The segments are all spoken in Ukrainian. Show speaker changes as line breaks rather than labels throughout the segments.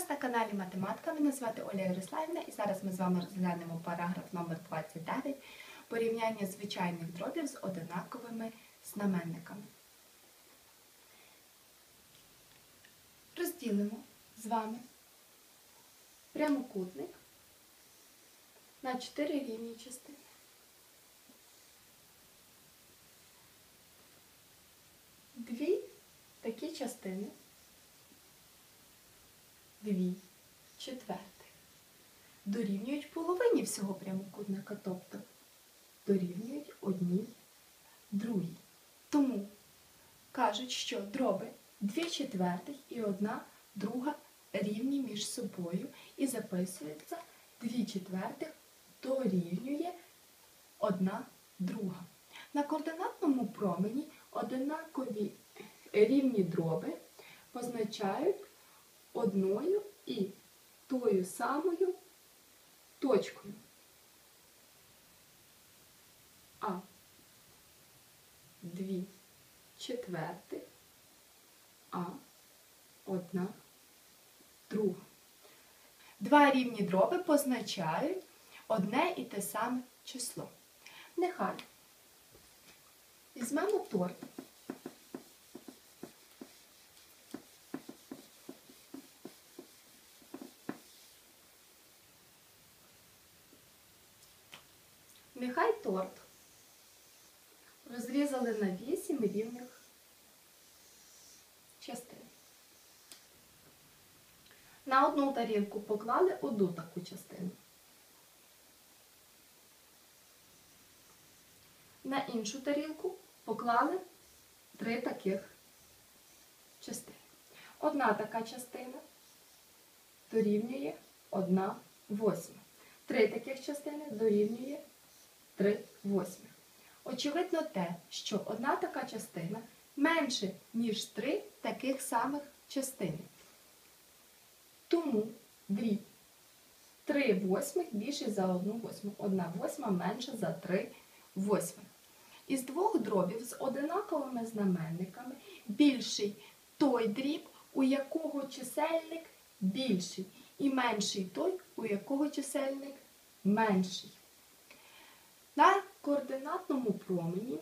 вас на каналі Математика. Мене звати Оля Ярославівна і зараз ми з вами розглянемо параграф номер 29 порівняння звичайних дробів з одинаковими знаменниками. Розділимо з вами прямокутник на 4 рівні частини. Дві такі частини дві четвертих дорівнюють половині всього прямокутника, тобто дорівнюють одній другій. Тому кажуть, що дроби 2 четвертих і одна друга рівні між собою і записується 2 четвертих дорівнює одна друга. На координатному промені одинакові рівні дроби позначають одною і тою самою точкою. А дві четвертих, а одна друга. Два рівні дроби позначають одне і те саме число. Нехай візьмемо торт. Нехай торт розрізали на 8 рівних частин. На одну тарілку поклали одну таку частину. На іншу тарілку поклали три таких частини. Одна така частина дорівнює 1 восьма. Три таких частини дорівнює 3 восьмих. Очевидно те, що одна така частина менше, ніж три таких самих частини. Тому дріб 3 восьмих більше за 1 восьму. 1 восьма менше за 3 восьмих. Із двох дробів з одинаковими знаменниками більший той дріб, у якого чисельник більший, і менший той, у якого чисельник менший. На координатному промені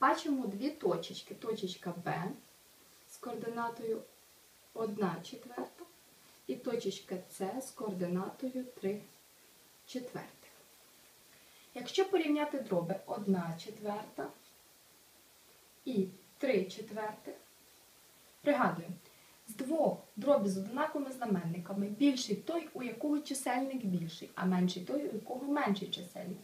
бачимо дві точечки. Точечка Б з координатою 1 четверта і точечка С з координатою 3 четвертих. Якщо порівняти дроби 1 четверта і 3 четвертих, пригадуємо, з двох дробів з однаковими знаменниками більший той, у якого чисельник більший, а менший той, у якого менший чисельник.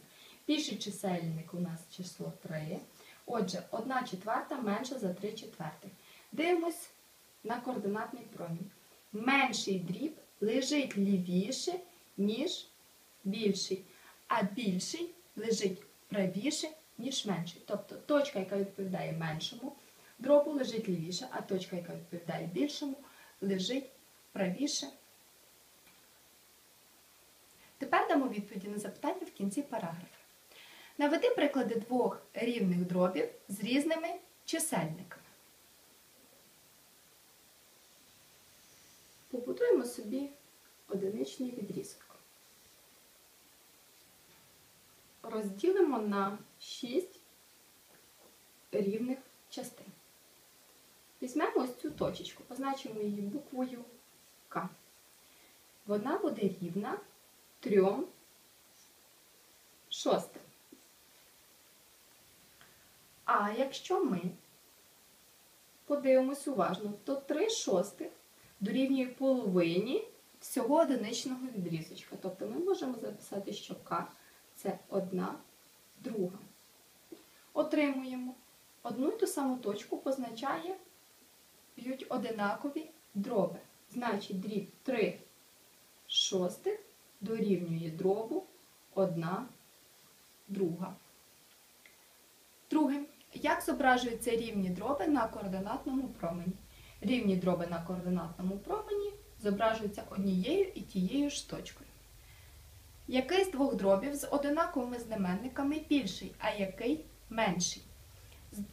Більший чисельник у нас число 3. Отже, 1 четверта менша за 3 четвертих. Дивимось на координатний промінь. Менший дріб лежить лівіше, ніж більший, а більший лежить правіше, ніж менший. Тобто точка, яка відповідає меншому, дробу лежить лівіше, а точка, яка відповідає більшому, лежить правіше. Тепер дамо відповіді на запитання в кінці параграфу. Наведи приклади двох рівних дробів з різними чисельниками. Побудуємо собі одиничний відрізок. Розділимо на 6 рівних частин. Візьмемо ось цю точечку, позначимо її буквою К. Вона буде рівна 3 шостим. А якщо ми подивимось уважно, то 3 шостих дорівнює половині всього одиничного відрізочка. Тобто ми можемо записати, що К це одна друга. Отримуємо одну і ту саму точку позначає б'ють одинакові дроби. Значить, дріб 3 шостих дорівнює дробу 1 друга. Друге. Як зображуються рівні дроби на координатному промені? Рівні дроби на координатному промені зображуються однією і тією ж точкою. Який з двох дробів з одинаковими знаменниками більший, а який менший?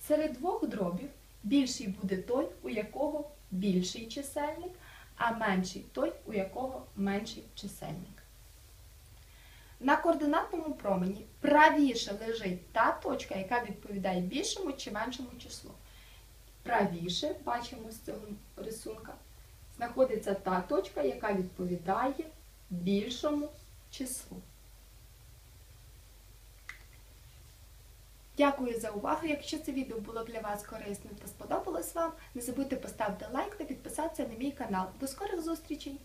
Серед двох дробів більший буде той, у якого більший чисельник, а менший той, у якого менший чисельник. На координатному промені правіше лежить та точка, яка відповідає більшому чи меншому числу. Правіше, бачимо з цього рисунка, знаходиться та точка, яка відповідає більшому числу. Дякую за увагу. Якщо це відео було для вас корисним та сподобалось вам, не забудьте поставити лайк та підписатися на мій канал. До скорих зустрічей!